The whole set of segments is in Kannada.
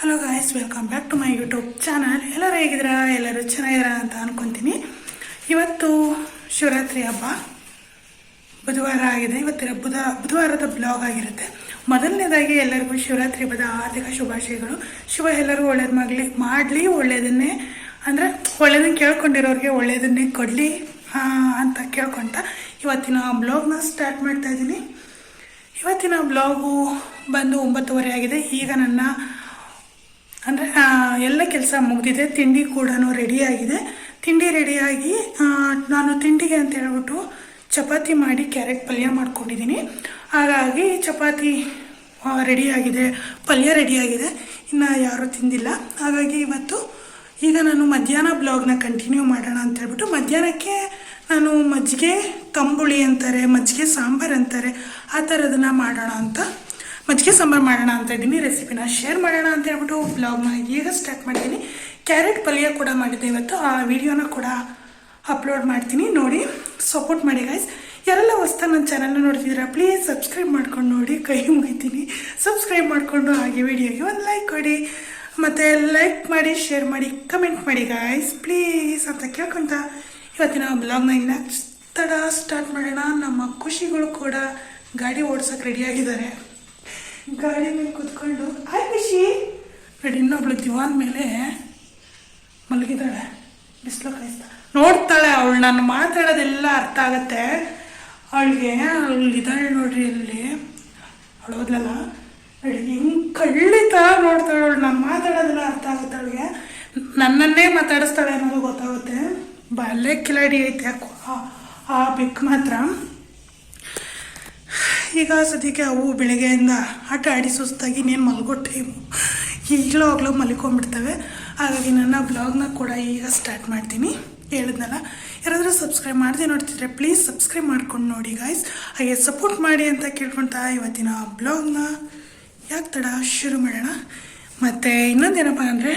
Hello guys welcome back to my YouTube channel ಎಲ್ಲರೂ ಹೇಗಿದ್ದೀರಾ? ಎಲ್ಲರೂ ಚೆನ್ನಾಗಿದ್ದೀರಾ ಅಂತ ಅಂದ್ಕೊತೀನಿ ಇವತ್ತು ಶಿವರಾತ್ರಿ ಹಬ್ಬ. ಬುಧವಾರ ಆಗಿದೆ. ಇವತ್ತಿನ ಬುಧ, ಬುಧವಾರದ ಬ್ಲಾಗ್ ಆಗಿರುತ್ತೆ. ಮೊದಲನೇದಾಗಿ ಎಲ್ಲರಿಗೂ ಶಿವರಾತ್ರಿ ಹಬ್ಬದ ಆರ್ಥಿಕ ಶುಭಾಶಯಗಳು. ಶಿವ ಎಲ್ಲರೂ ಒಳ್ಳೇದು ಮಾಡಲಿ ಮಾಡಲಿ ಒಳ್ಳೆಯದನ್ನೇ ಅಂದರೆ ಒಳ್ಳೇದನ್ನು ಕೇಳ್ಕೊಂಡಿರೋರಿಗೆ ಒಳ್ಳೆಯದನ್ನೇ ಕೊಡಲಿ ಅಂತ ಕೇಳ್ಕೊತ ಇವತ್ತಿನ ಬ್ಲಾಗ್ನ ಸ್ಟಾರ್ಟ್ ಮಾಡ್ತಾ ಇದ್ದೀನಿ. ಇವತ್ತಿನ ಬ್ಲಾಗು ಬಂದು ಒಂಬತ್ತುವರೆ ಆಗಿದೆ. ಈಗ ನನ್ನ ಎಲ್ಲ ಕೆಲಸ ಮುಗಿದಿದೆ, ತಿಂಡಿ ಕೂಡ ರೆಡಿಯಾಗಿದೆ ತಿಂಡಿ ರೆಡಿಯಾಗಿ ನಾನು ತಿಂಡಿಗೆ ಅಂತ ಹೇಳ್ಬಿಟ್ಟು ಚಪಾತಿ ಮಾಡಿ ಕ್ಯಾರೆಟ್ ಪಲ್ಯ ಮಾಡ್ಕೊಂಡಿದ್ದೀನಿ. ಹಾಗಾಗಿ ಚಪಾತಿ ರೆಡಿಯಾಗಿದೆ ಪಲ್ಯ ರೆಡಿಯಾಗಿದೆ ಇನ್ನು ಯಾರೂ ತಿಂದಿಲ್ಲ. ಹಾಗಾಗಿ ಇವತ್ತು ಈಗ ನಾನು ಮಧ್ಯಾಹ್ನ ಬ್ಲಾಗ್ನ ಕಂಟಿನ್ಯೂ ಮಾಡೋಣ ಅಂತ ಹೇಳ್ಬಿಟ್ಟು ಮಧ್ಯಾಹ್ನಕ್ಕೆ ನಾನು ಮಜ್ಜಿಗೆ ತಂಬುಳಿ ಅಂತಾರೆ, ಮಜ್ಜಿಗೆ ಸಾಂಬಾರು ಅಂತಾರೆ, ಆ ಥರದನ್ನ ಮಾಡೋಣ ಅಂತ ಮಜ್ಜಿಗೆ ಸಾಂಬಾರು ಮಾಡೋಣ ಅಂತ ಇದ್ದೀನಿ ರೆಸಿಪಿನ ಶೇರ್ ಮಾಡೋಣ ಅಂತ ಹೇಳ್ಬಿಟ್ಟು ಬ್ಲಾಗ್ನ ಈಗ ಸ್ಟಾರ್ಟ್ ಮಾಡ್ತೀನಿ ಕ್ಯಾರೆಟ್ ಪಲ್ಯ ಕೂಡ ಮಾಡಿದ್ದೆ ಇವತ್ತು, ಆ ವಿಡಿಯೋನ ಕೂಡ ಅಪ್ಲೋಡ್ ಮಾಡ್ತೀನಿ, ನೋಡಿ ಸಪೋರ್ಟ್ ಮಾಡಿ ಗೈಸ್ ಯಾರೆಲ್ಲ ಹೊಸ್ತಾಗಿ ನನ್ನ ಚಾನಲ್ನ ನೋಡ್ತಿದ್ದೀರಾ ಪ್ಲೀಸ್ ಸಬ್ಸ್ಕ್ರೈಬ್ ಮಾಡ್ಕೊಂಡು ನೋಡಿ, ಕೈ ಮುಗಿತೀನಿ. ಸಬ್ಸ್ಕ್ರೈಬ್ ಮಾಡಿಕೊಂಡು ಹಾಗೆ ವಿಡಿಯೋಗೆ ಒಂದು ಲೈಕ್ ಕೊಡಿ. ಮತ್ತು ಲೈಕ್ ಮಾಡಿ ಶೇರ್ ಮಾಡಿ ಕಮೆಂಟ್ ಮಾಡಿ ಗಾಯ್ಸ್ ಪ್ಲೀಸ್ ಅಂತ ಕೇಳ್ಕೊಂತ ಇವತ್ತಿನ ಬ್ಲಾಗ್ನ ಇನ್ನ ತಡ ಸ್ಟಾರ್ಟ್ ಮಾಡೋಣ. ನಮ್ಮ ಖುಷಿಗಳು ಕೂಡ ಗಾಡಿ ಓಡ್ಸೋಕೆ ರೆಡಿಯಾಗಿದ್ದಾರೆ ಗಾಡಿ ಮೇಲೆ ಕುತ್ಕೊಂಡು. ಹಾಯ್ ಖುಷಿ. ನೋಡಿ ಇನ್ನೊಬ್ಳು ದಿವಾನ್ ಮೇಲೆ ಮಲಗಿದ್ದಾಳೆ. ಬಿಸಿಲು ಕಾಯಿಸ್ತಾ. ನೋಡ್ತಾಳೆ ಅವಳು, ನಾನು ಮಾತಾಡೋದೆಲ್ಲ ಅರ್ಥ ಆಗತ್ತೆ. ಅವಳಿಗೆ ಅವಳಿದ್ದಾಳೆ ನೋಡ್ರಿ ಅಲ್ಲಿ ಅವಳು ಹೋದ್ಲಲ್ಲ? ನೋಡಿ ಹೆಂಗೆ ಕಳ್ಳಿತ ನೋಡ್ತಾಳೆ ಅವಳು. ನಾನು ಮಾತಾಡೋದೆಲ್ಲ ಅರ್ಥ ಆಗುತ್ತೆ ಅವಳಿಗೆ. ನನ್ನನ್ನೇ ಮಾತಾಡಿಸ್ತಾಳೆ ಅನ್ನೋದು ಗೊತ್ತಾಗುತ್ತೆ. ಬಾಲ್ಯ ಕಿಲಾಡಿ ಐತೆ ಆ- ಬೆಕ್ಕು ಮಾತ್ರ. ಈಗ ಸದ್ಯಕ್ಕೆ ಅವು ಬೆಳಗ್ಗೆಯಿಂದ ಆಟ ಆಡಿ ಸುಸ್ತಾಗಿ ಇನ್ನೇನು ಮಲಗೋ ಟೈಮು ಈಗಲೂ ಆಗ್ಲೂ ಮಲ್ಕೊಂಡ್ಬಿಡ್ತವೆ. ಹಾಗಾಗಿ ನನ್ನ ಬ್ಲಾಗ್ನ ಕೂಡ ಈಗ ಸ್ಟಾರ್ಟ್ ಮಾಡ್ತೀನಿ. ಹೇಳಿದ್ನಲ್ಲ, ಯಾರಾದರೂ ಸಬ್ಸ್ಕ್ರೈಬ್ ಮಾಡದೆ ನೋಡ್ತಿದ್ರೆ ಪ್ಲೀಸ್ ಸಬ್ಸ್ಕ್ರೈಬ್ ಮಾಡ್ಕೊಂಡು ನೋಡಿ ಗಾಯ್ಸ್ ಹಾಗೆ ಸಪೋರ್ಟ್ ಮಾಡಿ ಅಂತ ಕೇಳ್ಕೊಳ್ತಾ ಇವತ್ತಿನ ಬ್ಲಾಗ್ನ ಯಾಕೆ ತಡ, ಶುರು ಮಾಡೋಣ. ಮತ್ತು ಇನ್ನೊಂದೇನಪ್ಪ ಅಂದರೆ,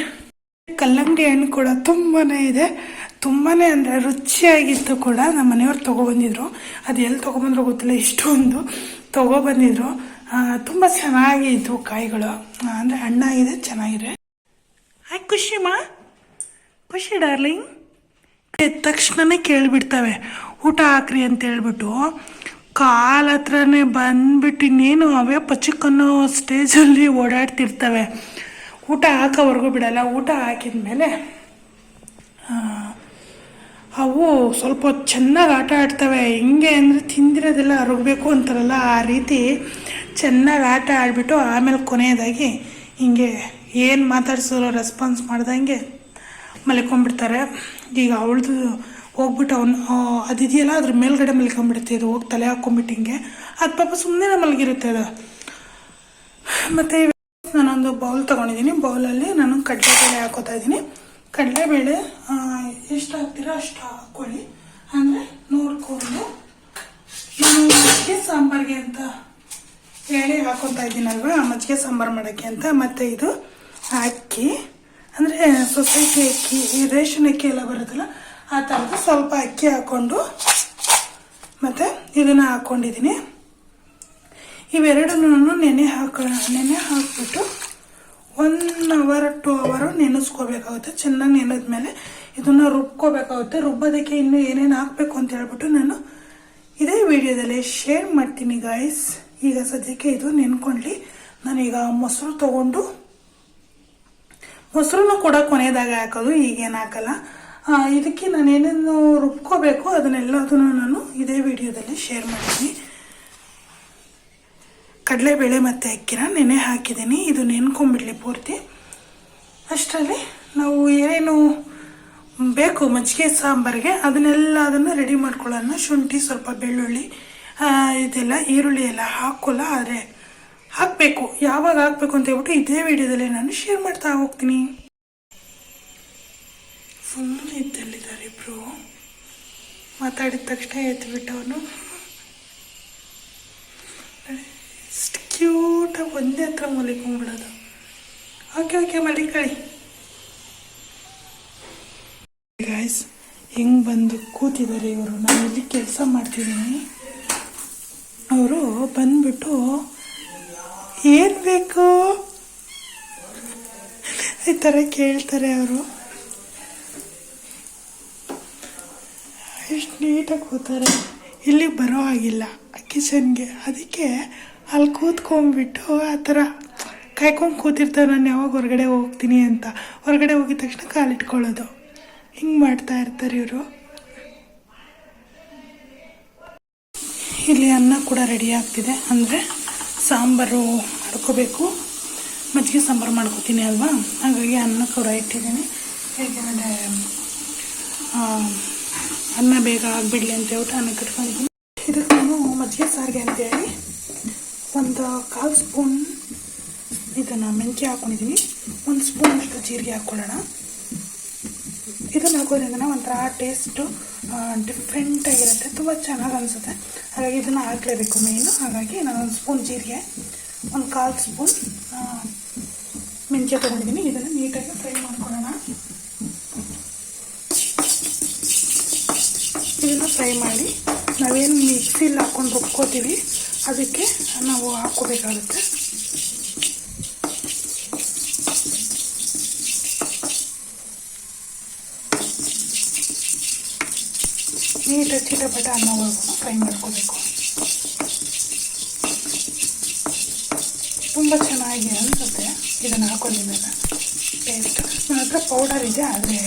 ಕಲ್ಲಂಗಡಿ ಹಣ್ಣು ಕೂಡ ತುಂಬಾ ಇದೆ. ತುಂಬಾ ಅಂದರೆ ರುಚಿಯಾಗಿತ್ತು ಕೂಡ ನಮ್ಮ ಮನೆಯವ್ರು ತೊಗೊಬಂದಿದ್ರು ಅದು ಎಲ್ಲಿ ತೊಗೊಬಂದ್ರು ಗೊತ್ತಿಲ್ಲ, ಇಷ್ಟೊಂದು ತೊಗೊಬಂದಿದ್ರು ತುಂಬ ಚೆನ್ನಾಗಿತ್ತು ಕಾಯಿಗಳು. ಅಂದರೆ ಹಣ್ಣಾಗಿದೆ ಚೆನ್ನಾಗಿದೆ. ಹಾಯ್ ಖುಷಿಮ್ಮ ಖುಷಿ ಡಾರ್ಲಿಂಗ್. ಎದ್ದ ತಕ್ಷಣನೇ ಕೇಳಿಬಿಡ್ತವೆ. ಊಟ ಹಾಕ್ರಿ ಅಂತ ಹೇಳ್ಬಿಟ್ಟು ಕಾಲ ಹತ್ರನೇ ಬಂದ್ಬಿಟ್ಟು ಇನ್ನೇನು ಅವೇ ಪಚಕ್ಕನ್ನೋ ಸ್ಟೇಜಲ್ಲಿ ಓಡಾಡ್ತಿರ್ತವೆ. ಊಟ ಹಾಕೋವರೆಗೂ ಬಿಡಲ್ಲ, ಊಟ ಹಾಕಿದ ಮೇಲೆ ಅವು ಸ್ವಲ್ಪ ಚೆನ್ನಾಗಿ ಆಟ ಆಡ್ತವೆ. ಹೆಂಗೆ ಅಂದರೆ ತಿಂದಿರೋದೆಲ್ಲ ಅರಗಬೇಕು ಅಂತಾರಲ್ಲ, ಆ ರೀತಿ ಚೆನ್ನಾಗಿ ಆಟ ಆಡಿಬಿಟ್ಟು ಆಮೇಲೆ ಕೊನೆಯದಾಗಿ ಹಿಂಗೆ ಏನು ಮಾತಾಡ್ಸೋರು ರೆಸ್ಪಾನ್ಸ್ ಮಾಡ್ದಂಗೆ ಮಲ್ಕೊಂಡ್ಬಿಡ್ತಾರೆ. ಈಗ ಅವಳದು ಹೋಗ್ಬಿಟ್ಟು ಅವನು ಅದಿದೆಯಲ್ಲ ಅದ್ರ ಮೇಲ್ಗಡೆ ಮಲ್ಕೊಂಡ್ಬಿಡುತ್ತೆ. ಇದು ಹೋಗಿ ತಲೆ ಹಾಕ್ಕೊಂಬಿಟ್ಟು ಹಿಂಗೆ. ಅದು ಪಾಪ ಸುಮ್ಮನೆ ಮಲಗಿರುತ್ತೆ ಅದು. ಮತ್ತು ನಾನೊಂದು ಬೌಲ್ ತೊಗೊಂಡಿದ್ದೀನಿ ಬೌಲಲ್ಲಿ ನಾನು ಕಡಲೆಬೇಳೆ ಹಾಕೋತಾ ಇದ್ದೀನಿ. ಕಡಲೆಬೇಳೆ ಎಷ್ಟು ಹಾಕ್ತೀರೋ ಅಷ್ಟು ಹಾಕ್ಕೊಳ್ಳಿ ಅಂದರೆ ನೋಡ್ಕೊಂಡು ನಾನು ಮಜ್ಜಿಗೆ ಸಾಂಬಾರಿಗೆ ಅಂತ ಹೇಳಿ ಹಾಕೋತಾ ಇದ್ದೀನಲ್ವ? ಮಜ್ಜಿಗೆ ಸಾಂಬಾರು ಮಾಡೋಕ್ಕೆ ಅಂತ. ಮತ್ತು ಇದು ಅಕ್ಕಿ. ಅಂದರೆ ಸೊಸೈಟಿ ಅಕ್ಕಿ, ರೇಷನ್ ಅಕ್ಕಿ ಎಲ್ಲ ಬರುತ್ತಲ್ಲ, ಆ ಥರದ್ದು ಸ್ವಲ್ಪ ಅಕ್ಕಿ ಹಾಕ್ಕೊಂಡು ಮತ್ತು ಇದನ್ನು ಹಾಕ್ಕೊಂಡಿದ್ದೀನಿ ಇವೆರಡನ್ನೂ ನೆನೆ ಹಾಕ, ನೆನೆ ಹಾಕ್ಬಿಟ್ಟು ಒನ್ ಅವರ್ ಟು ಅವರು ನೆನೆಸ್ಕೋಬೇಕಾಗುತ್ತೆ. ಚೆನ್ನಾಗಿ ನೆನೆದ್ಮೇಲೆ ಇದನ್ನು ರುಬ್ಕೋಬೇಕಾಗುತ್ತೆ. ರುಬ್ಬೋದಕ್ಕೆ ಇನ್ನೂ ಏನೇನು ಹಾಕಬೇಕು ಅಂತ ಹೇಳ್ಬಿಟ್ಟು ನಾನು ಇದೇ ವಿಡಿಯೋದಲ್ಲಿ ಶೇರ್ ಮಾಡ್ತೀನಿ ಗಾಯ್ಸ್ ಈಗ ಸದ್ಯಕ್ಕೆ ಇದು ನೆನ್ಕೊಳ್ಳಿ ನಾನೀಗ ಮೊಸರು ತಗೊಂಡು ಮೊಸರನ್ನು ಕೂಡ ಕೊನೆಯದಾಗ ಹಾಕೋದು, ಈಗೇನು ಹಾಕಲ್ಲ. ಇದಕ್ಕೆ ನಾನು ಏನೇನು ರುಬ್ಕೋಬೇಕು, ಅದನ್ನೆಲ್ಲದನ್ನು ನಾನು ಇದೇ ವಿಡಿಯೋದಲ್ಲಿ ಶೇರ್ ಮಾಡ್ತೀನಿ. ಕಡಲೆಬೇಳೆ ಮತ್ತು ಅಕ್ಕಿನ ನೆನೆ ಹಾಕಿದ್ದೀನಿ. ಇದು ನೆನ್ಕೊಂಬಿಡಲಿ ಪೂರ್ತಿ. ಅಷ್ಟರಲ್ಲಿ ನಾವು ಏನೇನು ಬೇಕು, ಮಜ್ಜಿಗೆ, ಸಾಂಬಾರಿಗೆ, ಅದನ್ನೆಲ್ಲ ಅದನ್ನು ರೆಡಿ ಮಾಡ್ಕೊಳ್ಳೋಣ. ಶುಂಠಿ, ಸ್ವಲ್ಪ ಬೆಳ್ಳುಳ್ಳಿ ಇದೆಲ್ಲ, ಈರುಳ್ಳಿ ಎಲ್ಲ ಹಾಕೋಲ್ಲ ಆದರೆ ಹಾಕಬೇಕು. ಯಾವಾಗ ಹಾಕಬೇಕು ಅಂತ ಹೇಳ್ಬಿಟ್ಟು ಇದೇ ವಿಡಿಯೋದಲ್ಲಿ ನಾನು ಶೇರ್ ಮಾಡ್ತಾ ಹೋಗ್ತೀನಿ. ಫುಲ್ ಇದ್ದಲ್ಲಿದ್ದಾರೆ ಇಬ್ಬರು ಮಾತಾಡಿದ ತಕ್ಷಣ ಎತ್ತಿಬಿಟ್ಟವನು ಕ್ಯೂಟಾಗಿ ಒಂದೇ ಹತ್ರ ಮಲಿಕೊಂಡ್ಬಿಡೋದು. ಓಕೆ ಓಕೆ ಮಲಿಕಳಿ ಗಾಯ್ಸ್ ಹೆಂಗೆ ಬಂದು ಕೂತಿದ್ದಾರೆ ಇವರು? ನಾನು ಇಲ್ಲಿ ಕೆಲಸ ಮಾಡ್ತಿದ್ದೀನಿ. ಅವರು ಬಂದ್ಬಿಟ್ಟು, ಏನು ಬೇಕು? ಈ ಥರ ಕೇಳ್ತಾರೆ ಅವರು. ಎಷ್ಟು ನೀಟಾಗಿ ಕೂತಾರೆ. ಇಲ್ಲಿ ಬರೋ ಹಾಗಿಲ್ಲ ಕಿಚನ್ಗೆ ಅದಕ್ಕೆ ಅಲ್ಲಿ ಕೂತ್ಕೊಂಡ್ಬಿಟ್ಟು ಆ ಥರ ಕಾಯ್ಕೊಂಡು ಕೂತಿರ್ತಾರೆ, ನಾನು ಯಾವಾಗ ಹೊರಗಡೆ ಹೋಗ್ತೀನಿ ಅಂತ. ಹೊರಗಡೆ ಹೋಗಿದ ತಕ್ಷಣ ಕಾಲಿಟ್ಕೊಳ್ಳೋದು. ಹಿಂಗೆ ಮಾಡ್ತಾ ಇರ್ತಾರೆ ಇವರು. ಇಲ್ಲಿ ಅನ್ನ ಕೂಡ ರೆಡಿ ಆಗ್ತಿದೆ. ಅಂದರೆ ಸಾಂಬಾರು ಮಾಡ್ಕೋಬೇಕು. ಮಜ್ಜಿಗೆ ಸಾಂಬಾರು ಮಾಡ್ಕೋತೀನಿ ಅಲ್ವಾ? ಹಾಗಾಗಿ ಅನ್ನ ಕೂಡ ಇಟ್ಟಿದ್ದೀನಿ. ಏಕೆಂದರೆ ಅನ್ನ ಬೇಗ ಆಗಿಬಿಡ್ಲಿ ಅಂತ ಹೇಳ್ಬಿಟ್ಟು ಅನ್ನ ಕಟ್ಕೊಂಡಿದ್ದೀನಿ ಇದಕ್ಕೆ ನಾನು ಮಜ್ಜಿಗೆ ಸಾರಿಗೆ ಅಂತೇಳಿ. ಒಂದು ಕಾಲು ಸ್ಪೂನ್ ಇದನ್ನು ಮೆಂತ್ಯ ಹಾಕ್ಕೊಂಡಿದ್ದೀನಿ ಒಂದು ಸ್ಪೂನ್ ಅಷ್ಟು ಜೀರಿಗೆ ಹಾಕ್ಕೊಳ್ಳೋಣ ಇದನ್ನು ಹಾಕೋದ್ರಿಂದ ಒಂಥರ ಟೇಸ್ಟು ಡಿಫ್ರೆಂಟಾಗಿರುತ್ತೆ ತುಂಬ ಚೆನ್ನಾಗಿ ಅನಿಸುತ್ತೆ. ಹಾಗಾಗಿ ಇದನ್ನು ಹಾಕಲೇಬೇಕು ಮೇಯ್ನು ಹಾಗಾಗಿ ನಾನು ಒಂದು ಸ್ಪೂನ್ ಜೀರಿಗೆ, ಒಂದು ಕಾಲು ಸ್ಪೂನ್ ಮೆಂತ್ಯ ತೊಗೊಂಡಿದ್ದೀನಿ ಇದನ್ನು ನೀಟಾಗಿ ಫ್ರೈ ಮಾಡ್ಕೊಳ್ಳೋಣ. ಇದನ್ನು ಫ್ರೈ ಮಾಡಿ ನಾವೇನು ಮಿಕ್ಸಿಲಿ ಹಾಕ್ಕೊಂಡು ರುಬ್ಕೋತೀವಿ. ಅದಕ್ಕೆ ನಾವು ಹಾಕ್ಕೋಬೇಕಾಗುತ್ತೆ. ನೀಟಾಗಿ ಚಿಟಪಟ ಅನ್ನೋವರೆಗೂ ಫ್ರೈ ಮಾಡ್ಕೋಬೇಕು. ತುಂಬ ಚೆನ್ನಾಗಿ ಅನಿಸುತ್ತೆ ಇದನ್ನು ಹಾಕೊಂಡಿದ್ದಾಗ ಟೇಸ್ಟ್ ನನ್ನ ಹತ್ರ ಪೌಡರ್ ಇದೆ, ಆದರೆ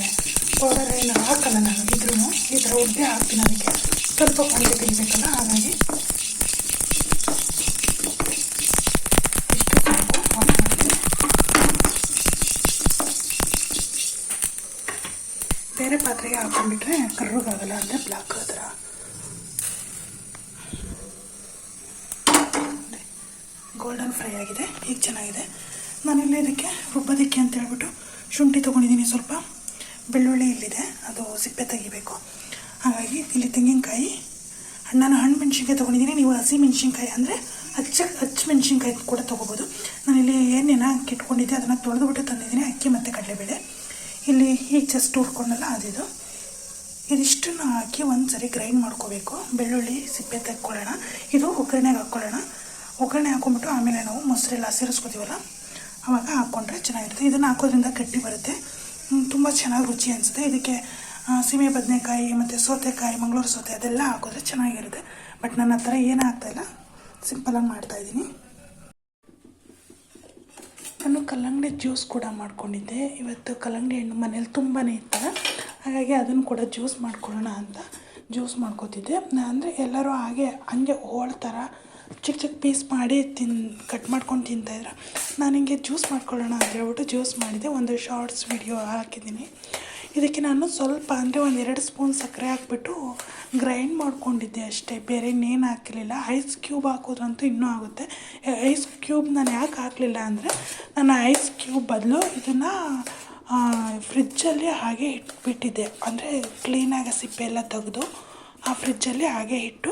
ಪೌಡರ್ ಏನು ಹಾಕಲ್ಲ ನಾನು ಇದ್ರೂ ಈ ಥರ ಉದ್ದೆ ಹಾಕ್ತೀನಿ ಅದಕ್ಕೆ. ಸ್ವಲ್ಪ ಕ್ವಾಂಟಿಟಿ ಬೇಕಲ್ಲ ಹಾಗಾಗಿ ಇಷ್ಟು ಸಾಕು ಆಫ್ ಮಾಡ್ತೀನಿ ಬೇರೆ ಪಾತ್ರೆಗೆ ಹಾಕೊಂಡ್ಬಿಟ್ರೆ ಕರ್ರಗಾಗಲ್ಲ ಅಂದರೆ ಬ್ಲಾಕ್ ಥರ. ಗೋಲ್ಡನ್ ಫ್ರೈ ಆಗಿದೆ ಈಗ ಚೆನ್ನಾಗಿದೆ? ನಾನಿಲ್ಲಿ ಇದಕ್ಕೆ ರುಬ್ಬೋದಕ್ಕೆ ಅಂತ ಹೇಳ್ಬಿಟ್ಟು ಶುಂಠಿ ತೊಗೊಂಡಿದ್ದೀನಿ ಸ್ವಲ್ಪ. ಬೆಳ್ಳುಳ್ಳಿ ಇಲ್ಲಿದೆ, ಅದು ಸಿಪ್ಪೆ ತೆಗಿಬೇಕು. ಹಾಗಾಗಿ ಇಲ್ಲಿ ತೆಂಗಿನಕಾಯಿ ನಾನು ಹಣ್ಣು ಮೆಣಸಿನ್ಕಾಯಿ ತೊಗೊಂಡಿದ್ದೀನಿ. ನೀವು ಹಸಿ ಮೆಣಸಿನ್ಕಾಯಿ ಅಂದರೆ ಹಚ್ಚ ಹಚ್ಚ ಮೆಣಸಿನ್ಕಾಯಿ ಕೂಡ ತೊಗೋಬೋದು. ನಾನಿಲ್ಲಿ ಏನೇನ ಕಿಟ್ಕೊಂಡಿದ್ದೆ ಅದನ್ನು ತೊಳೆದುಬಿಟ್ಟು ತಂದಿದ್ದೀನಿ, ಅಕ್ಕಿ ಮತ್ತು ಕಡಲೆಬೇಳೆ. ಇಲ್ಲಿ ಈ ಜಸ್ಟ್ ಹುರ್ಕೊಂಡಲ್ಲ, ಅದಿದು. ಇದಿಷ್ಟನ್ನು ಹಾಕಿ ಒಂದು ಸರಿ ಗ್ರೈಂಡ್ ಮಾಡ್ಕೋಬೇಕು. ಬೆಳ್ಳುಳ್ಳಿ ಸಿಪ್ಪೆ ತೆಕ್ಕೊಳ್ಳೋಣ. ಇದು ಒಗ್ಗರಣೆಗೆ ಹಾಕ್ಕೊಳ್ಳೋಣ. ಒಗ್ಗರಣೆ ಹಾಕೊಂಡ್ಬಿಟ್ಟು ಆಮೇಲೆ ನಾವು ಮೊಸರೆಲ್ಲ ಸೇರಿಸ್ಕೋತೀವಲ್ಲ ಆವಾಗ ಹಾಕ್ಕೊಂಡ್ರೆ ಚೆನ್ನಾಗಿರುತ್ತೆ. ಇದನ್ನು ಹಾಕೋದ್ರಿಂದ ಗಟ್ಟಿ ಬರುತ್ತೆ. ತುಂಬ ಚೆನ್ನಾಗಿ ರುಚಿ ಅನಿಸುತ್ತೆ. ಇದಕ್ಕೆ ಸೀಮೆ ಬದನೆಕಾಯಿ ಮತ್ತು ಸೌತೆಕಾಯಿ, ಮಂಗಳೂರು ಸೌತೆ ಅದೆಲ್ಲ ಹಾಕಿದ್ರೆ ಚೆನ್ನಾಗಿರುತ್ತೆ. ಬಟ್ ನನ್ನ ಹತ್ರ ಏನೂ ಆಗ್ತಾಯಿಲ್ಲ ಸಿಂಪಲಾಗಿ ಮಾಡ್ತಾಯಿದ್ದೀನಿ ನಾನು ಕಲ್ಲಂಗಡಿ ಜ್ಯೂಸ್ ಕೂಡ ಮಾಡ್ಕೊಂಡಿದ್ದೆ. ಇವತ್ತು ಕಲ್ಲಂಗಡಿ ಹಣ್ಣು ಮನೇಲಿ ತುಂಬಾ ಇತ್ತಲ್ಲ ಹಾಗಾಗಿ ಅದನ್ನು ಕೂಡ ಜ್ಯೂಸ್ ಮಾಡ್ಕೊಳ್ಳೋಣ ಅಂತ ಜ್ಯೂಸ್ ಮಾಡ್ಕೋತಿದ್ದೆ. ಅಂದರೆ ಎಲ್ಲರೂ ಹಾಗೆ ಹಂಗೆ ಹೋಳ್ ಚಿಕ್ಕ ಚಿಕ್ಕ ಪೀಸ್ ಮಾಡಿ ತಿನ್, ಕಟ್ ಮಾಡ್ಕೊಂಡು ತಿಂತಾಯಿದ್ರು ನಾನು ಹಿಂಗೆ ಜ್ಯೂಸ್ ಮಾಡ್ಕೊಳ್ಳೋಣ ಅಂತ ಹೇಳ್ಬಿಟ್ಟು ಜ್ಯೂಸ್ ಮಾಡಿದೆ. ಒಂದು ಶಾರ್ಟ್ಸ್ ವಿಡಿಯೋ ಹಾಕಿದ್ದೀನಿ. ಇದಕ್ಕೆ ನಾನು ಸ್ವಲ್ಪ ಅಂದರೆ ಒಂದು ಎರಡು ಸ್ಪೂನ್ ಸಕ್ಕರೆ ಹಾಕ್ಬಿಟ್ಟು ಗ್ರೈಂಡ್ ಮಾಡ್ಕೊಂಡಿದ್ದೆ ಅಷ್ಟೇ. ಬೇರೆ ಇನ್ನೇನು ಹಾಕಿರಲಿಲ್ಲ ಐಸ್ ಕ್ಯೂಬ್ ಹಾಕೋದ್ರಂತೂ ಇನ್ನೂ ಆಗುತ್ತೆ. ಐಸ್ ಕ್ಯೂಬ್ ನಾನು ಯಾಕೆ ಹಾಕಲಿಲ್ಲ ಅಂದರೆ ನಾನು ಐಸ್ ಕ್ಯೂಬ್ ಬದಲು ಇದನ್ನು ಫ್ರಿಜ್ಜಲ್ಲಿ ಹಾಗೆ ಇಟ್ಬಿಟ್ಟಿದ್ದೆ. ಅಂದರೆ ಕ್ಲೀನಾಗಿ ಸಿಪ್ಪೆ ಎಲ್ಲ ತೆಗೆದು ಆ ಫ್ರಿಜ್ಜಲ್ಲಿ ಹಾಗೆ ಇಟ್ಟು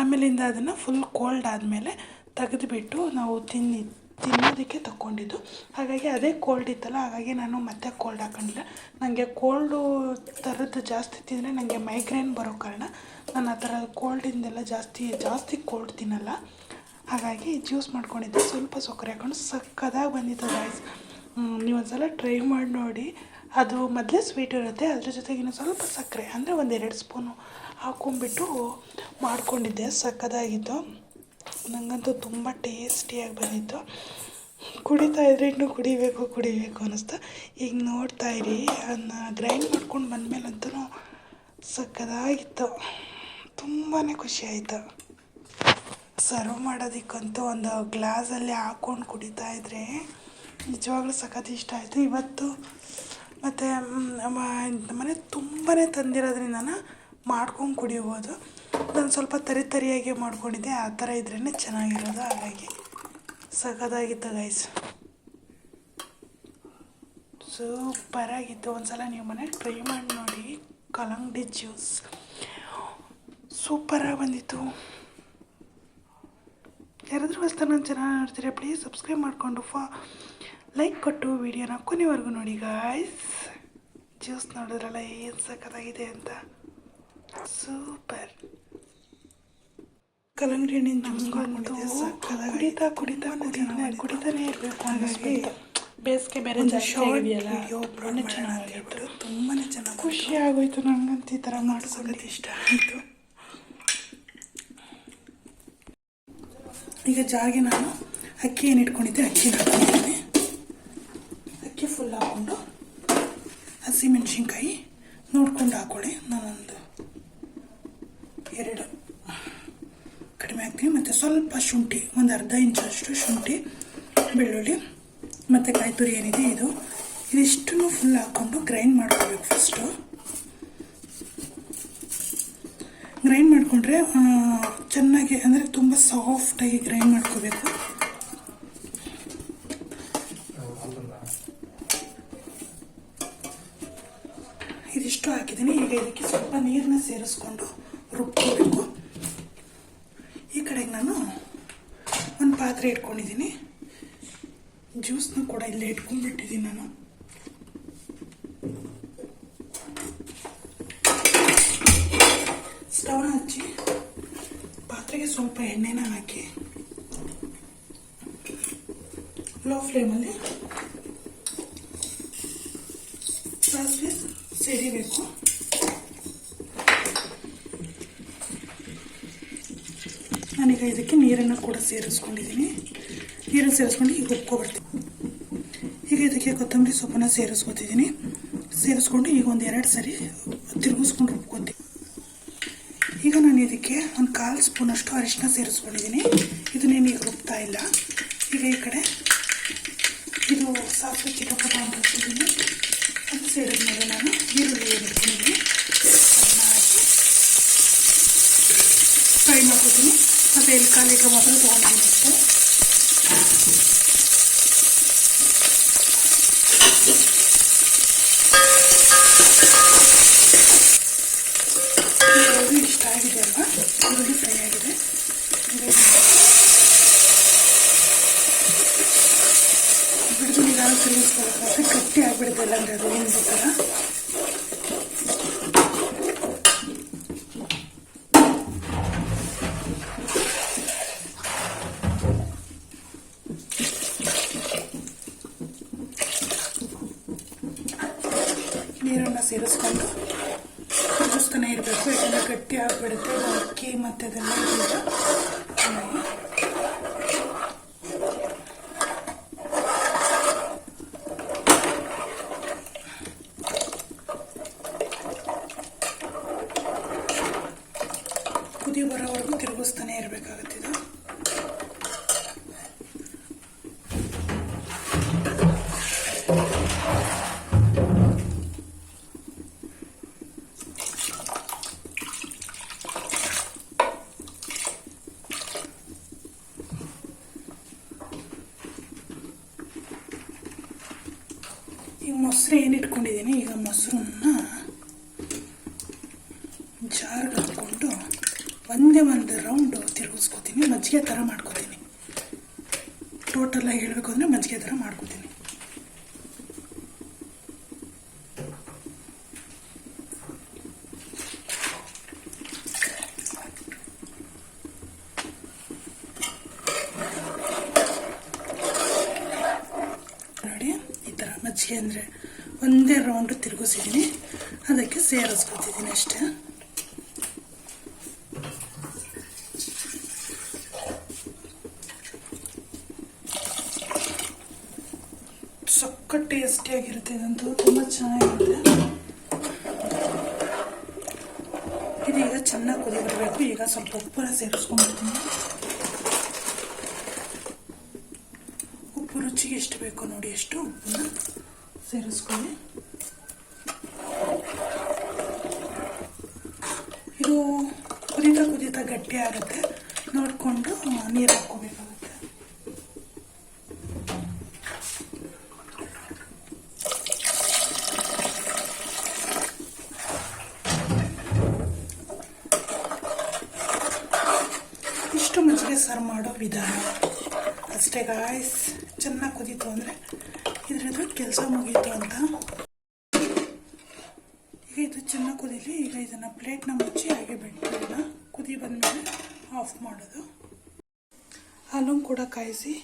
ಆಮೇಲಿಂದ ಅದನ್ನು ಫುಲ್ ಕೋಲ್ಡ್ ಆದಮೇಲೆ ತೆಗೆದುಬಿಟ್ಟು ನಾವು ತಿನ್ನಿ ತಿನ್ನೋದಕ್ಕೆ ತಗೊಂಡಿದ್ದು ಹಾಗಾಗಿ ಅದೇ ಕೋಲ್ಡ್ ಇತ್ತಲ್ಲ, ಹಾಗಾಗಿ ನಾನು ಮತ್ತೆ ಕೋಲ್ಡ್ ಹಾಕೊಂಡಿಲ್ಲ. ನನಗೆ ಕೋಲ್ಡು ಥರದ್ದು ಜಾಸ್ತಿ ತಿಂದರೆ ನನಗೆ ಮೈಗ್ರೇನ್ ಬರೋ ಕಾರಣ ನಾನು ಆ ಥರ ಕೋಲ್ಡಿಂದೆಲ್ಲ ಜಾಸ್ತಿ ಜಾಸ್ತಿ ಕೋಲ್ಡ್ ತಿನ್ನಲ್ಲ. ಹಾಗಾಗಿ ಜ್ಯೂಸ್ ಮಾಡ್ಕೊಂಡಿದ್ದೆ. ಸ್ವಲ್ಪ ಸಕ್ಕರೆ ಹಾಕೊಂಡು ಸಕ್ಕದಾಗಿ ಬಂದಿತ್ತು ಗಾಯ್ಸ್ ನೀವು ಒಂದ್ಸಲ ಟ್ರೈ ಮಾಡಿ ನೋಡಿ. ಅದು ಮೊದಲೇ ಸ್ವೀಟ್ ಇರುತ್ತೆ, ಅದ್ರ ಜೊತೆಗೆ ಇನ್ನೂ ಸ್ವಲ್ಪ ಸಕ್ಕರೆ, ಅಂದರೆ ಒಂದು ಎರಡು ಸ್ಪೂನು ಹಾಕೊಂಡ್ಬಿಟ್ಟು ಮಾಡ್ಕೊಂಡಿದ್ದೆ. ಸಕ್ಕದಾಗಿತ್ತು. ನನಗಂತೂ ತುಂಬ ಟೇಸ್ಟಿಯಾಗಿ ಬಂದಿತ್ತು. ಕುಡಿತಾ ಇದ್ರೆ ಇನ್ನೂ ಕುಡಿಬೇಕು ಕುಡಿಬೇಕು ಅನ್ನಿಸ್ತು. ಈಗ ನೋಡ್ತಾ ಇರಿ, ಅದನ್ನ ಗ್ರೈಂಡ್ ಮಾಡ್ಕೊಂಡು ಬಂದಮೇಲಂತೂ ಸಕ್ಕದಾಗಿತ್ತು ತುಂಬಾ ಖುಷಿಯಾಯಿತು ಸರ್ವ್ ಮಾಡೋದಕ್ಕಂತೂ ಒಂದು ಗ್ಲಾಸಲ್ಲಿ ಹಾಕ್ಕೊಂಡು ಕುಡಿತಾ ಇದ್ರೆ ನಿಜವಾಗ್ಲೂ ಸಖತ್ ಇಷ್ಟ ಆಯಿತು. ಇವತ್ತು ಮತ್ತು ಮನೆ ತುಂಬಾ ತಂದಿರೋದ್ರಿಂದ ಮಾಡ್ಕೊಂಡು ಕುಡಿಬೋದು. ನಾನು ಸ್ವಲ್ಪ ತರಿ ತರಿಯಾಗಿ ಮಾಡ್ಕೊಂಡಿದ್ದೆ. ಆ ಥರ ಇದ್ರೇ ಚೆನ್ನಾಗಿರೋದು. ಹಾಗಾಗಿ ಸಖತ್ತಾಗಿತ್ತು ಗೈಸ್ ಸೂಪರಾಗಿತ್ತು ಒಂದ್ಸಲ ನೀವು ಮನೆಗೆ ಟ್ರೈ ಮಾಡಿ ನೋಡಿ. ಕಲಂಗಡಿ ಜ್ಯೂಸ್ ಸೂಪರಾಗಿ ಬಂದಿತ್ತು. ಯಾರಾದರೂ ಹೊಸ್ತ ನಾನು ಚೆನ್ನಾಗಿ ನೋಡ್ತೀರಾ ಪ್ಲೀಸ್ ಸಬ್ಸ್ಕ್ರೈಬ್ ಮಾಡಿಕೊಂಡು ಫಾ ಲೈಕ್ ಕೊಟ್ಟು ವಿಡಿಯೋನ ಕೊನೆವರೆಗೂ ನೋಡಿ ಗಾಯ್ಸ್ ಜ್ಯೂಸ್ ನೋಡಿದ್ರಲ್ಲ ಏನು ಸಖತ್ತಾಗಿದೆ ಅಂತ. ಸೂಪರ್ ಕಲ್ಲಂಗಡಿ ಹಣ್ಣಿನ ಜ್ಯೂಸ್ ಕುಡಿತಾ ಕುಡಿತಾ ಕುಡಿತಾ ಕುಡಿತಾನೇ ಇರಬೇಕು ಹಾಗಾಗಿ ಬೇಸಿಗೆ ಬೇರೆ ಜಾಸ್ತಿ ಬ್ರೋನೆ ಇನ್ನೂ ಚೆನ್ನಾಗಿತ್ತು ತುಂಬಾ ಚೆನ್ನಾಗಿ ಖುಷಿ ಆಗೋಯ್ತು ನನಗಂತ ಈ ಥರ ಮಾಡಿಸೋದಕ್ಕೆ ಇಷ್ಟ ಆಯಿತು. ಈಗ ಜಾಗೆ ನಾನು ಅಕ್ಕಿ ಏನು ಇಟ್ಕೊಂಡಿದ್ದೆ ಅಕ್ಕಿ ಹಾಕೊಂಡಿದ್ದೀನಿ ಅಕ್ಕಿ ಫುಲ್ ಹಾಕ್ಕೊಂಡು ಹಸಿಮೆಣ್ಸಿನ್ಕಾಯಿ ನೋಡ್ಕೊಂಡು ಹಾಕೊಳ್ಳಿ. ನಾನೊಂದು ಎರಡು ಸ್ವಲ್ಪ ಶುಂಠಿ, ಒಂದು ಅರ್ಧ ಇಂಚಷ್ಟು ಶುಂಠಿ, ಬೆಳ್ಳುಳ್ಳಿ ಮತ್ತು ಕಾಯಿ ತುರಿ ಏನಿದೆ ಇದು. ಇದಿಷ್ಟನ್ನು ಫುಲ್ ಹಾಕ್ಕೊಂಡು ಗ್ರೈಂಡ್ ಮಾಡ್ಕೋಬೇಕು ಫಸ್ಟು ಗ್ರೈಂಡ್ ಮಾಡಿಕೊಂಡ್ರೆ ಚೆನ್ನಾಗಿ ಅಂದರೆ ತುಂಬ ಸಾಫ್ಟಾಗಿ ಗ್ರೈಂಡ್ ಮಾಡ್ಕೋಬೇಕು. ಇದಿಷ್ಟು ಹಾಕಿದ್ದೀನಿ. ಈಗ ಇದಕ್ಕೆ ಸ್ವಲ್ಪ ನೀರನ್ನ ಸೇರಿಸ್ಕೊಂಡು ರುಬ್ಕೋಬೇಕು ಈ ಕಡೆಗೆ ನಾನು ಒಂದು ಪಾತ್ರೆ ಇಟ್ಕೊಂಡಿದ್ದೀನಿ. ಜ್ಯೂಸ್ನ ಕೂಡ ಇಲ್ಲೇ ಇಟ್ಕೊಂಡ್ಬಿಟ್ಟಿದ್ದೀನಿ ನಾನು. ಸ್ಟವ್ನ ಹಚ್ಚಿ, ಪಾತ್ರೆಗೆ ಸ್ವಲ್ಪ ಎಣ್ಣೆನ ಹಾಕಿ ಲೋ ಫ್ಲೇಮಲ್ಲಿ ಸಾಸಿವೆ ಸಿಡಿಬೇಕು ನಾನೀಗ ಇದಕ್ಕೆ ನೀರನ್ನು ಕೂಡ ಸೇರಿಸ್ಕೊಂಡಿದ್ದೀನಿ. ನೀರನ್ನು ಸೇರಿಸ್ಕೊಂಡು ಈಗ ಉಪ್ಕೊಬಿಡ್ತೀನಿ ಈಗ ಇದಕ್ಕೆ ಕೊತ್ತಂಬರಿ ಸೊಪ್ಪನ್ನು ಸೇರಿಸ್ಕೊತಿದ್ದೀನಿ. ಸೇರಿಸ್ಕೊಂಡು ಈಗ ಒಂದು ಎರಡು ಸರಿ ತಿರುಗಿಸ್ಕೊಂಡು ರುಬ್ಕೊತೀನಿ ಈಗ ನಾನು ಇದಕ್ಕೆ ಒಂದು ಕಾಲು ಸ್ಪೂನಷ್ಟು ಅರಿಶಿನ ಸೇರಿಸ್ಕೊಂಡಿದ್ದೀನಿ. ಇದನ್ನೇನು ಈಗ ರುಬ್ತಾ ಇಲ್ಲ. ಈಗ ಈ ಕಡೆ ಇದು ಸಾಸಿವೆ ಚಿಕ್ಕಪುಟ ಅಂತ ಹಾಕಿದ್ದೀನಿ ಅದು ಸೇರಿದ ಮೇಲೆ ನಾನು ಈರುಳ್ಳಿ ಏನು ಇಟ್ಕೊಂಡಿದ್ದೀನಿ ಅದನ್ನ ಹಾಕಿ ಫ್ರೈ ಮಾಡ್ಕೊತೀನಿ ಮತ್ತು ಇಲ್ಲಿ ಕಾಲು ಲೀಟ್ರ್ ಮೊಸರು ತೊಗೊಂಡಿದ್ದೀನಿ ಅಷ್ಟೇ ಈರುಳ್ಳಿ ಇಷ್ಟ ಆಗಿದೆ ಅಲ್ವಾ ಈರುಳ್ಳಿ ಫ್ರೈ ಆಗಿದೆ ಈಗ ಇದನ್ನ ಬಿಡಿದು ನಿಧಾನ ತಿರುಗಿಸ್ಕೊಳ್ಬೇಕಾದ್ರೆ ಗಟ್ಟಿ ಆಗಿಬಿಡುತ್ತೆ ಇಲ್ಲಾಂದ್ರೆ ಅದು ಏನು ಬೇಕಲ್ಲ ನೀರನ್ನು ಸೇರಿಸ್ಕೊಂಡು ಕುದಿಸ್ತಾನೆ ಇರಬೇಕು ಯಾಕಂದರೆ ಗಟ್ಟಿ ಆಗಿಬಿಡುತ್ತೆ ಅಕ್ಕಿ ಮತ್ತು ಅದೆಲ್ಲ ಇದೆಯಲ್ಲ ಹಾಗಾಗಿ ಕುದಿ ಬರೋವರೆಗೂ ತಿರುಗಿಸ್ತಾನೆ ಇರಬೇಕಾಗುತ್ತಿದ್ದು ಈಗ ಮೊಸರು ಏನು ಇಟ್ಕೊಂಡಿದ್ದೀನಿ ಈಗ ಮೊಸರನ್ನ ಜಾರ್ಗೆ ಹಾಕ್ಕೊಂಡು ಒಂದೇ ಒಂದು ರೌಂಡ್ ತಿರುಗಿಸ್ಕೊತೀನಿ. ಮಜ್ಜಿಗೆ ಥರ ಮಾಡ್ಕೊತೀನಿ. ಟೋಟಲಾಗಿ ಹೇಳಬೇಕು ಅಂದರೆ ಮಜ್ಜಿಗೆ ಥರ ಮಾಡ್ಕೊತೀನಿ. ಅಂದರೆ ಒಂದೇ ರೌಂಡ್ ತಿರುಗಿಸಿದ್ದೀನಿ ಅದಕ್ಕೆ ಸೇರಿಸ್ಕೊತಿದ್ದೀನಿ ಅಷ್ಟೇ. ಸಕ್ಕ ಟೇಸ್ಟಿಯಾಗಿರುತ್ತೆ ಇದಂತೂ, ತುಂಬ ಚೆನ್ನಾಗಿರುತ್ತೆ. ಇದೀಗ ಚೆನ್ನಾಗಿ ಕುದಿ ಬರಬೇಕು ಈಗ ಸ್ವಲ್ಪ ಉಪ್ಪನ್ನ ಸೇರಿಸ್ಕೊಂಡ್ಬಿಡ್ತೀನಿ. ಉಪ್ಪು ರುಚಿಗೆ ಎಷ್ಟು ಬೇಕೋ ನೋಡಿ ಎಷ್ಟು ಉಪ್ಪನ್ನ ಸೇರಿಸ್ಕೊಳ್ಳಿ. ಇದು ಕುದೀತಾ ಕುದೀತಾ ಗಟ್ಟಿ ಆಗುತ್ತೆ. ನೋಡಿಕೊಂಡು ನೀರು ಹಾಕ್ಕೋಬೇಕಾಗುತ್ತೆ. ಇಷ್ಟು ಮಜ್ಜಿಗೆ ಸರ್ವ್ ಮಾಡೋ ವಿಧಾನ. ಅಷ್ಟೇ ಗಾಯ್ಸ್ ಚೆನ್ನಾಗಿ ಕುದೀತು ಅಂದರೆ ಇದರದ್ದು ಕೆಲಸ ಮುಗೀತು ಅಂತ. ಈಗ ಇದು ಚೆನ್ನಾಗಿ ಕುದೀಲಿ, ಈಗ ಇದನ್ನು ಪ್ಲೇಟ್ನ ಮುಚ್ಚಿ ಹಾಗೆ ಬಿಟ್ಬಿಡೋಣ ಕುದಿ ಬಂದಮೇಲೆ ಆಫ್ ಮಾಡೋದು. ಹಾಲು ಕೂಡ ಕಾಯಿಸಿ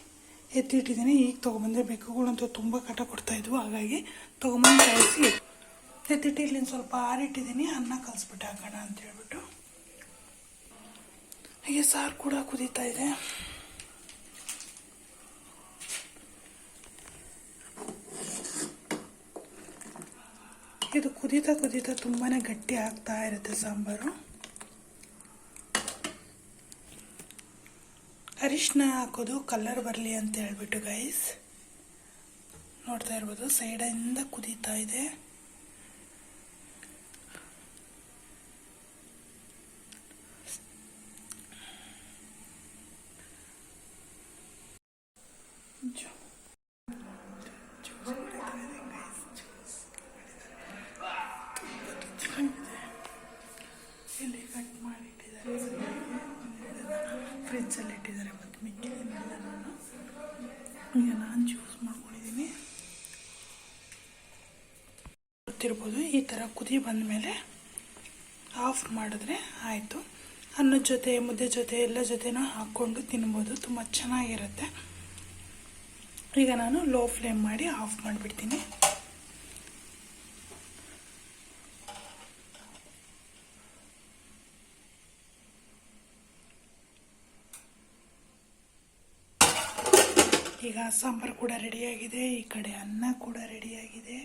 ಎತ್ತಿಟ್ಟಿದ್ದೀನಿ. ಈಗ ತೊಗೊಂಬಂದೆ ಬೆಕ್ಕುಗಳಂತೂ ತುಂಬ ಕಾಟ ಕೊಡ್ತಾಯಿದ್ವು ಹಾಗಾಗಿ ತೊಗೊಂಬಂದು ಕಾಯಿಸಿ ಎತ್ತಿಟ್ಟು ಇಲ್ಲಿಂದ ಸ್ವಲ್ಪ ಆರಿಟ್ಟಿದ್ದೀನಿ. ಅನ್ನ ಕಲಿಸ್ಬಿಟ್ಟು ಹಾಕೋಣ ಅಂತ ಹೇಳ್ಬಿಟ್ಟು. ಹಾಗೆ ಸಾರು ಕೂಡ ಕುದೀತಾ ಇದೆ. ಇದು ಕುದೀತಾ ಕುದೀತಾ ತುಂಬಾ ಗಟ್ಟಿ ಆಗ್ತಾ ಇರುತ್ತೆ ಸಾಂಬಾರು. ಅರಿಶಿನ ಹಾಕೋದು ಕಲರ್ ಬರಲಿ ಅಂತ ಹೇಳ್ಬಿಟ್ಟು ಗೈಸ್ ನೋಡ್ತಾ ಇರ್ಬೋದು ಸೈಡಿಂದ ಕುದೀತಾ ಇದೆ. ಕುದಿ ಬಂದಮೇಲೆ ಆಫ್ ಮಾಡಿದ್ರೆ ಆಯಿತು. ಅನ್ನದ ಜೊತೆ, ಮುದ್ದೆ ಜೊತೆ, ಎಲ್ಲ ಜೊತೆನೂ ಹಾಕ್ಕೊಂಡು ತಿನ್ಬೋದು. ತುಂಬ ಚೆನ್ನಾಗಿರುತ್ತೆ. ಈಗ ನಾನು ಲೋ ಫ್ಲೇಮ್ ಮಾಡಿ ಆಫ್ ಮಾಡಿಬಿಡ್ತೀನಿ. ಈಗ ಸಾಂಬಾರು ಕೂಡ ರೆಡಿಯಾಗಿದೆ ಈ ಕಡೆ ಅನ್ನ ಕೂಡ ರೆಡಿಯಾಗಿದೆ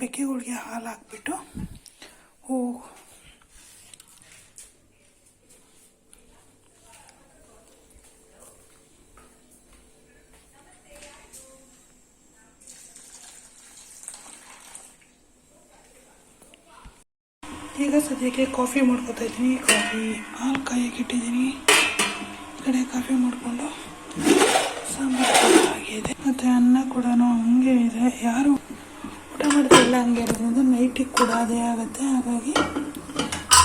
ಬೆಕ್ಕೆಗಳಿಗೆ ಹಾಲು ಹಾಕ್ಬಿಟ್ಟು ಓ ಈಗ ಸದ್ಯಕ್ಕೆ ಕಾಫಿ ಮಾಡ್ಕೊತಾ ಇದ್ದೀನಿ. ಕಾಫಿ ಹಾಲು ಕಾಯಕ್ಕೆ ಇಟ್ಟಿದ್ದೀನಿ ಕಡೆ ಕಾಫಿ ಮಾಡಿಕೊಂಡು ಸಾಂಬಾರು ಆಗಿದೆ. ಮತ್ತು ಅನ್ನ ಕೂಡ ಹಂಗೆ ಇದೆ. ಯಾರು ಮಾಡ್ತಿಲ್ಲ ಹಂಗೆ ಇರೋದ್ರಿಂದ ನೈಟಿಗೆ ಕೂಡ ಅದೇ ಆಗುತ್ತೆ. ಹಾಗಾಗಿ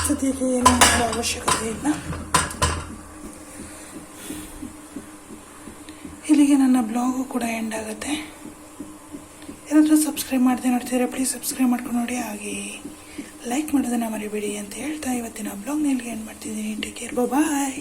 ಸದ್ಯಕ್ಕೆ ಏನು ಮಾಡೋ ಅವಶ್ಯಕತೆ ಇಲ್ಲ. ಇಲ್ಲಿಗೆ ನನ್ನ ಬ್ಲಾಗು ಕೂಡ ಎಂಡ್ ಆಗುತ್ತೆ. ಏನಾದರೂ ಸಬ್ಸ್ಕ್ರೈಬ್ ಮಾಡದೆ ನೋಡ್ತಿದ್ರೆ ಪ್ಲೀಸ್ ಸಬ್ಸ್ಕ್ರೈಬ್ ಮಾಡ್ಕೊಂಡು ನೋಡಿ. ಹಾಗೆ ಲೈಕ್ ಮಾಡೋದನ್ನು ಮರಿಬೇಡಿ ಅಂತ ಹೇಳ್ತಾ ಇವತ್ತಿನ ಬ್ಲಾಗ್ನ ಇಲ್ಲಿಗೆ ಎಂಡ್ ಮಾಡ್ತಿದ್ದೀನಿ. Take care bye